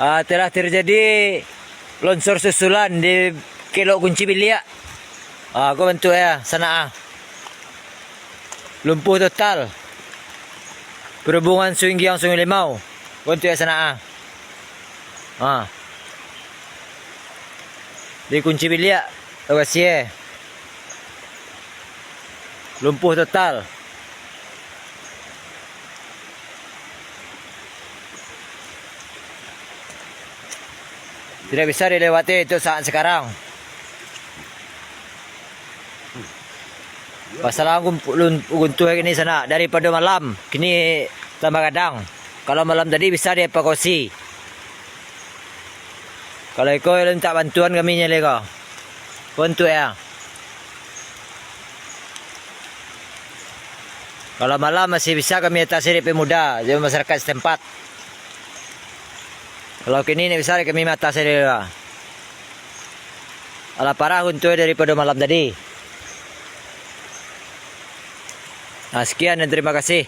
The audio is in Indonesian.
Ah, telah terjadi longsor susulan di Kilo Kunci Bilia. Ah, aku bantu ya sana ah. Lumpuh total. Perhubungan Suinggiang Sungai Limau. Bantu ya sana ah. Di Kunci Bilia. Terima kasih. Lumpuh total. Tidak bisa dilewati itu saat sekarang. Pasal aku untuk ini sana daripada malam kini tambah kadang. Kalau malam tadi bisa dievakuasi. Kalau kau minta bantuan kami nyele kau. Ya. Kalau malam masih bisa kami atasi DP muda jadi masyarakat setempat. Kalau kini ni bisa kami mata saya Alah parah untuk daripada malam tadi. Nah, sekian dan terima kasih.